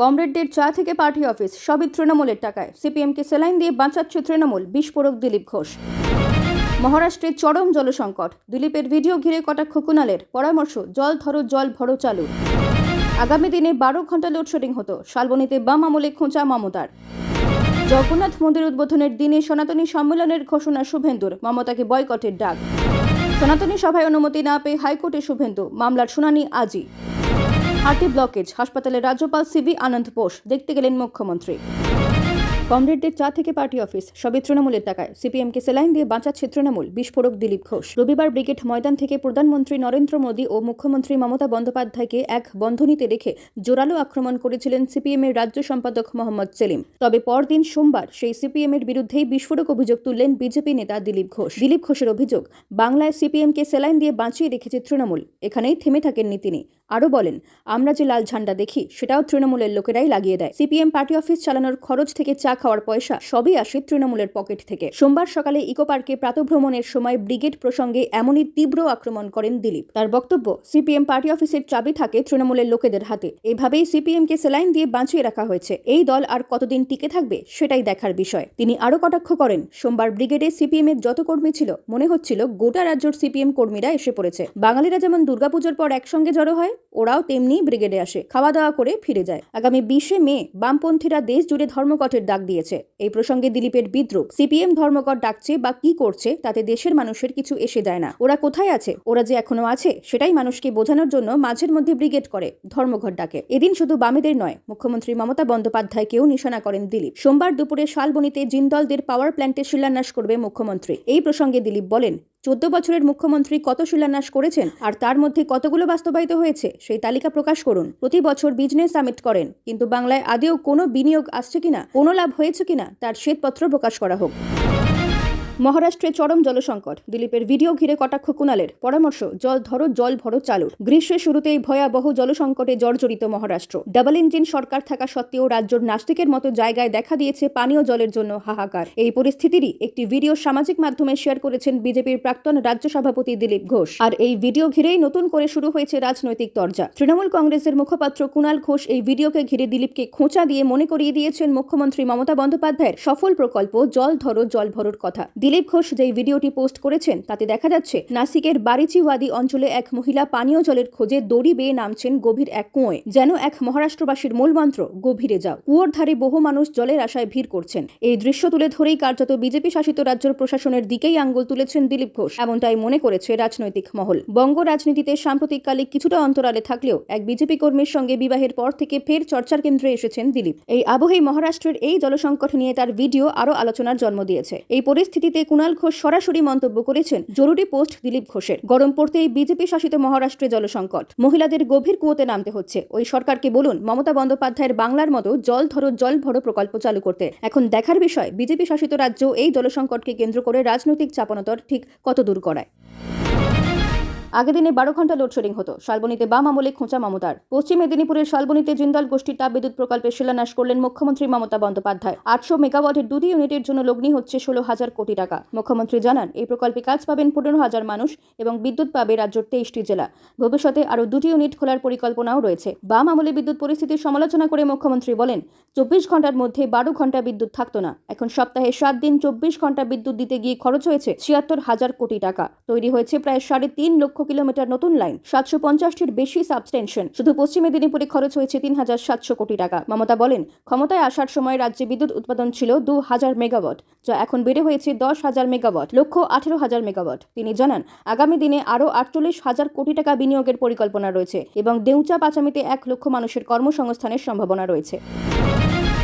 কমরেডদের চা থেকে party office, সবই তৃণমূলের টাকায়। সিপিএমকে সেলাইন দিয়ে বাঁচাচ্ছে তৃণমূল, বিস্ফোরক দিলীপ ঘোষ। মহারাষ্ট্রের চরম জলসংকট, দিলীপের ভিডিও ঘিরে কটাক্ষ কুণালের পরামর্শ, জল ধরো, জল ভরো চালু। আগামী দিনে বারো ঘণ্টা লোডশেডিং হতো, শালবনীতে বাম আমলে খোঁচা মমতার। জগন্নাথ মন্দির উদ্বোধনের দিনে সনাতনী সম্মেলনের ঘোষণা শুভেন্দুর, মমতাকে বয়কটের ডাক। সনাতনী সভায় অনুমতি না পেয়ে হাইকোর্টে শুভেন্দু, মামলার শুনানি আজই। হার্টি ব্লকেজ হাসপাতালে রাজ্যপাল সিবি আনন্দ বোস দেখতে গেলেন মুখ্যমন্ত্রী। কমরেডদের চা থেকে পার্টি অফিস, সবই তৃণমূলের টাকায়। সিপিএমকে সেলাইন দিয়ে বাঁচাচ্ছে তৃণমূল, বিস্ফোরক দিলীপ ঘোষ। রবিবার ব্রিগেড ময়দান থেকে প্রধানমন্ত্রী নরেন্দ্র মোদী ও মুখ্যমন্ত্রী মমতা বন্দ্যোপাধ্যায়কে এক বন্ধনীতে রেখে জোরালো আক্রমণ করেছিলেন সিপিএম এর রাজ্য সম্পাদক মোহাম্মদ সেলিম। তবে পরদিন সোমবার সেই সিপিএম এর বিরুদ্ধেই বিস্ফোরক অভিযোগ তুললেন বিজেপি নেতা দিলীপ ঘোষ। দিলীপ ঘোষের অভিযোগ, বাংলায় সিপিএমকে সেলাইন দিয়ে বাঁচিয়ে রেখেছে তৃণমূল, এখানেই থেমে থাকেননি তিনি। আরও বলেন, আমরা যে লাল ঝান্ডা দেখি, সেটাও তৃণমূলের লোকেরাই লাগিয়ে দেয়। সিপিএম পার্টি অফিস চালানোর খরচ থেকে চা খাওয়ার পয়সা সবই আসে তৃণমূলের পকেট থেকে। সোমবার সকালে ইকো পার্কে প্রাতভ্রমণের সময় ব্রিগেড প্রসঙ্গে এমনই তীব্র আক্রমণ করেন দিলীপ। তার বক্তব্য, সিপিএম পার্টি অফিসের চাবি থাকে তৃণমূলের লোকেদের হাতে। এভাবেই সিপিএমকে সেলাইন দিয়ে বাঁচিয়ে রাখা হয়েছে। এই দল আর কতদিন টিকে থাকবে সেটাই দেখার বিষয়। তিনি আরও কটাক্ষ করেন, সোমবার ব্রিগেডে সিপিএম এর যত কর্মী ছিল, মনে হচ্ছিল গোটা রাজ্যর সিপিএম কর্মীরা এসে পড়েছে। বাঙালিরা যেমন দুর্গাপুজোর পর একসঙ্গে জড়ো হয় ওরাও তেমনি ব্রিগেডে আসে খাওয়া দাওয়া করে ফিরে যায়। আগামী বিশে মে বামপন্থীরা দেশ জুড়ে ধর্মঘটের ডাক দিয়েছে। এই প্রসঙ্গে দিলীপের বিদ্রুপ সিপিএম ধর্মঘট ডাকছে বা কি করছে তাতে দেশের মানুষের কিছু এসে যায় না। ওরা কোথায় আছে? ওরা যে এখনও আছে, সেটাই মানুষকে বোঝানোর জন্য মাঝের মধ্যে ব্রিগেড করে ধর্মঘট ডাকে। এদিন শুধু বামেদের নয়, মুখ্যমন্ত্রী মমতা বন্দ্যোপাধ্যায়কেও নিশানা করেন দিলীপ। সোমবার দুপুরে শালবনিতে জিন্দলদের পাওয়ার প্ল্যান্টে শিলান্যাস করবে মুখ্যমন্ত্রী। এই প্রসঙ্গে দিলীপ বলেন চোদ্দ বছরের মুখ্যমন্ত্রী কত শিলান্যাস করেছেন আর তার মধ্যে কতগুলো বাস্তবায়িত হয়েছে সেই তালিকা প্রকাশ করুন। প্রতি বছর বিজনেস সামিট করেন, কিন্তু বাংলায় আদেও কোনো বিনিয়োগ আসছে কিনা, কোনো লাভ হয়েছে কিনা, তার শ্বেতপত্র প্রকাশ করা হোক। মহারাষ্ট্রে চরম জলসংকট। দিলীপের ভিডিও ঘিরে কটাক্ষ কুণালের। পরামর্শ, জল ধরো, জল ভরো, চালু। গ্রীষ্মের শুরুতেই ভয়াবহ জলসংকটে জর্জরিত মহারাষ্ট্র। ডাবল ইঞ্জিন সরকার থাকা সত্ত্বেও রাজ্যের নাস্তিকের মতো জায়গায় দেখা দিয়েছে পানীয় জলের জন্য হাহাকার। এই পরিস্থিতিরই একটি ভিডিও সামাজিক মাধ্যমে শেয়ার করেছেন বিজেপির প্রাক্তন রাজ্য সভাপতি দিলীপ ঘোষ। আর এই ভিডিও ঘিরেই নতুন করে শুরু হয়েছে রাজনৈতিক তরজা। তৃণমূল কংগ্রেসের মুখপাত্র কুণাল ঘোষ এই ভিডিওকে ঘিরে দিলীপকে খোঁচা দিয়ে মনে করিয়ে দিয়েছেন মুখ্যমন্ত্রী মমতা বন্দ্যোপাধ্যায়ের সফল প্রকল্প জল ধরো, জল ভরোর কথা। দিলীপ ঘোষ যেই ভিডিওটি পোস্ট করেছেন, তাতে দেখা যাচ্ছে নাসিকের বারিচিওয়াদি অঞ্চলে এক মহিলা পানীয় জলের খোঁজে দড়ি বেয়ে নামছেন গভীর এক কুঁয়োয়। যেন এক মহারাষ্ট্রবাসীর মূলমন্ত্র গভীরে যাও। কুয়োর ধারে বহু মানুষ জলের আশায় ভিড় করছেন। এই দৃশ্য তুলে ধরেই কার্যত বিজেপি শাসিত রাজ্যের প্রশাসনের দিকেই আঙ্গুল তুলেছেন দিলীপ ঘোষ। এমনটাই মনে করেছে রাজনৈতিক মহল। বঙ্গ রাজনীতিতে সাম্প্রতিককালে কিছুটা অন্তরালে থাকলেও এক বিজেপি কর্মীর সঙ্গে বিবাহের পর থেকে ফের চর্চার কেন্দ্রে এসেছেন দিলীপ। এই আবহেই মহারাষ্ট্রের এই জলসংকট নিয়ে তার ভিডিও আরও আলোচনার জন্ম দিয়েছে। এই পরিস্থিতিতে কুণাল ঘোষ সরাসরি মন্তব্য করেছেন জরুরি পোস্ট দিলীপ ঘোষের। গরম পড়তেই বিজেপি শাসিত মহারাষ্ট্রে জলসংকট। মহিলাদের গভীর কুয়োতে নামতে হচ্ছে। ওই সরকারকে বলুন, মমতা বন্দ্যোপাধ্যায়ের বাংলার মতো জল ধরো, জল ভরো প্রকল্প চালু করতে। এখন দেখার বিষয়, বিজেপি শাসিত রাজ্য এই জলসংকটকে কেন্দ্র করে রাজনৈতিক চাপানোতর ঠিক কত দূর করায় আগের দিনে বারো ঘণ্টা লোডশেডিং হতো। শালবনীতে বাম আমলে খোঁচা মমতার। পশ্চিম মেদিনীপুরের শালবনীতে জিন্দাল গোষ্ঠীর তাপবিদ্যুৎ প্রকল্পের শিলান্যাস করলেন মুখ্যমন্ত্রী মমতা বন্দ্যোপাধ্যায়। আটশো মেগাওয়াটের দুটি ইউনিটের জন্য লগ্নি হচ্ছে ষোলো হাজার কোটি টাকা। মুখ্যমন্ত্রী জানান, এই প্রকল্পে কাজ পাবেন পনেরো হাজার মানুষ এবং বিদ্যুৎ পাবে রাজ্যের তেইশটি জেলা। ভবিষ্যতে আরও দুটি ইউনিট খোলার পরিকল্পনাও রয়েছে। বাম আমলে বিদ্যুৎ পরিস্থিতির সমালোচনা করে মুখ্যমন্ত্রী বলেন, চব্বিশ ঘণ্টার মধ্যে বারো ঘণ্টা বিদ্যুৎ থাকতো না। এখন সপ্তাহে সাত দিন চব্বিশ ঘণ্টা বিদ্যুৎ দিতে গিয়ে খরচ হয়েছে ছিয়াত্তর হাজার কোটি টাকা। তৈরি হয়েছে প্রায় সাড়ে তিন লক্ষ কিলোমিটার নতুন লাইন, সাতশো পঞ্চাশটির বেশি সাবস্টেনশন। শুধু পশ্চিম মেদিনীপুরে খরচ হয়েছে তিন হাজার সাতশো কোটি টাকা। মমতা বলেন, ক্ষমতায় আসার সময় রাজ্যে বিদ্যুৎ উৎপাদন ছিল দু হাজার মেগাওয়াট, যা এখন বেড়ে হয়েছে দশ হাজার মেগাওয়াট, লক্ষ আঠেরো হাজার মেগাওয়াট। তিনি জানান, আগামী দিনে আরও আটচল্লিশ হাজার কোটি টাকা বিনিয়োগের পরিকল্পনা রয়েছে এবং দেউচা পাচামিতে এক লক্ষ মানুষের কর্মসংস্থানের সম্ভাবনা রয়েছে।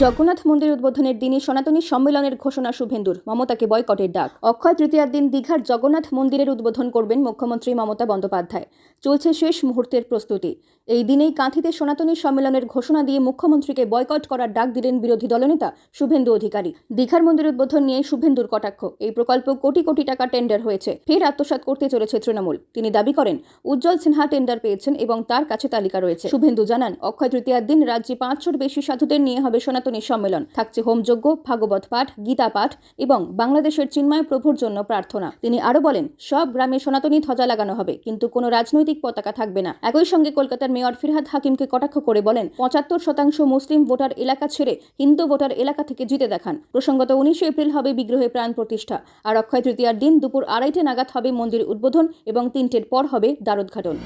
জগন্নাথ মন্দির উদ্বোধনের দিনই সনাতনী সম্মেলনের ঘোষণা শুভেন্দুর। মমতাকে বয়কটের ডাক। অক্ষয় তৃতীয়ার দিন দীঘার জগন্নাথ মন্দিরের উদ্বোধন করবেন মুখ্যমন্ত্রী মমতা বন্দ্যোপাধ্যায়। চলছে শেষ মুহূর্তের প্রস্তুতি। এই দিনেই কাঁথিতে সনাতনী সম্মেলনের ঘোষণা দিয়ে মুখ্যমন্ত্রীকে বয়কট করার ডাক দিলেন বিরোধী দলনেতা শুভেন্দু অধিকারী। দীঘার মন্দির উদ্বোধন নিয়ে শুভেন্দুর কটাক্ষ। এই প্রকল্প কোটি কোটি টাকা টেন্ডার হয়েছে। ফের আত্মসাৎ করতে চলেছে তৃণমূল। তিনি দাবি করেন, উজ্জ্বল সিনহা টেন্ডার পেয়েছেন এবং তার কাছে তালিকা রয়েছে। শুভেন্দু জানান, অক্ষয় তৃতীয়ার দিন রাজ্যে পাঁচশোর বেশি সাধুদের নিয়ে হবে সনাতনী সনাতনী সম্মেলন। থাকছে হোমযজ্ঞ, ভাগবত পাঠ, গীতা পাঠ এবং বাংলাদেশের চিন্ময় প্রভুর জন্য প্রার্থনা। তিনি আরও বলেন, সব গ্রামে সনাতনী ধ্বজা লাগানো হবে, কিন্তু কোনো রাজনৈতিক পতাকা থাকবে না। একই সঙ্গে কলকাতার মেয়র ফিরহাদ হাকিমকে কটাক্ষ করে বলেন, পঁচাত্তর শতাংশ মুসলিম ভোটার এলাকা ছেড়ে হিন্দু ভোটার এলাকা থেকে জিতে দেখান। প্রসঙ্গত উনিশে এপ্রিল হবে বিগ্রহে প্রাণ প্রতিষ্ঠা। আর অক্ষয় তৃতীয়ার দিন দুপুর আড়াইটে নাগাদ হবে মন্দির উদ্বোধন এবং তিনটের পর হবে দ্বারোদ্ঘাটন।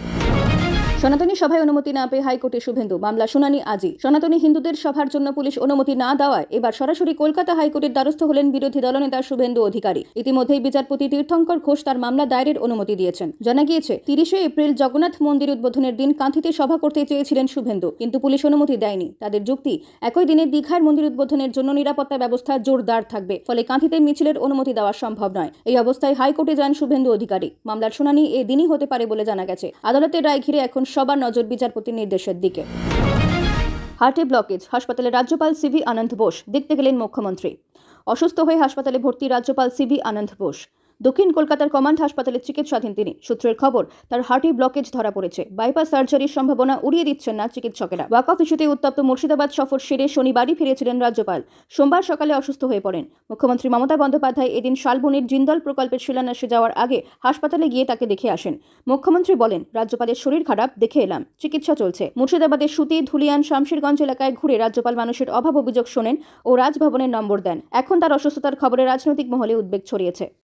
সনাতনী সভায় অনুমতি না পেয়ে হাইকোর্টে শুভেন্দু, মামলা শুনানি আজই। সনাতনী হিন্দুদের সভার জন্য পুলিশ অনুমতি না দেওয়ায় এবার সরাসরি কলকাতা হাইকোর্টের দ্বারস্থ হলেন বিরোধী দলনেতা শুভেন্দু অধিকারী। ইতিমধ্যেই বিচারপতি তীর্থঙ্কর ঘোষ তার মামলা দায়েরের অনুমতি দিয়েছেন। জানা গিয়েছে, তিরিশে এপ্রিল জগন্নাথ মন্দির উদ্বোধনের দিন কাঁথিতে সভা করতে চেয়েছিলেন শুভেন্দু, কিন্তু পুলিশ অনুমতি দেয়নি। তাদের যুক্তি, একই দিনে দীঘার মন্দির উদ্বোধনের জন্য নিরাপত্তা ব্যবস্থা জোরদার থাকবে, ফলে কাঁথিতে মিছিলের অনুমতি দেওয়া সম্ভব নয়। এই অবস্থায় হাইকোর্টে যান শুভেন্দু অধিকারী। মামলার শুনানি এ দিনই হতে পারে বলে জানা গেছে। আদালতের রায় ঘিরে এখন সবার নজর বিচারপতির নির্দেশের দিকে। হার্টে ব্লকেজ হাসপাতালে রাজ্যপাল সিভি আনন্দ বোস, দেখতে গেলেন মুখ্যমন্ত্রী। অসুস্থ হয়ে হাসপাতালে ভর্তি রাজ্যপাল সিভি আনন্দ বোস। দক্ষিণ কলকাতার কমান্ড হাসপাতালে চিকিৎসাধীন তিনি। সূত্রের খবর, তার হার্টে ব্লকেজ ধরা পড়েছে। বাইপাস সার্জারির সম্ভাবনা উড়িয়ে দিচ্ছেন না চিকিৎসকেরা। ওয়াকফ ইস্যুতে উত্তপ্ত মুর্শিদাবাদ সফর সেরে শনিবারই ফিরেছিলেন রাজ্যপাল। সোমবার সকালে অসুস্থ হয়ে পড়েন। মুখ্যমন্ত্রী মমতা বন্দ্যোপাধ্যায় এদিন শালবনির জিন্দল প্রকল্পের শিলান্যাসে যাওয়ার আগে হাসপাতালে গিয়ে তাকে দেখে আসেন। মুখ্যমন্ত্রী বলেন, রাজ্যপালের শরীর খারাপ, দেখে এলাম, চিকিৎসা চলছে। মুর্শিদাবাদের সুতি, ধুলিয়ান, শামশেরগঞ্জ এলাকায় ঘুরে রাজ্যপাল মানুষের অভাব অভিযোগ শোনেন ও রাজভবনের নম্বর দেন। এখন তার অসুস্থতার খবরে রাজনৈতিক মহলে উদ্বেগ ছড়িয়েছে।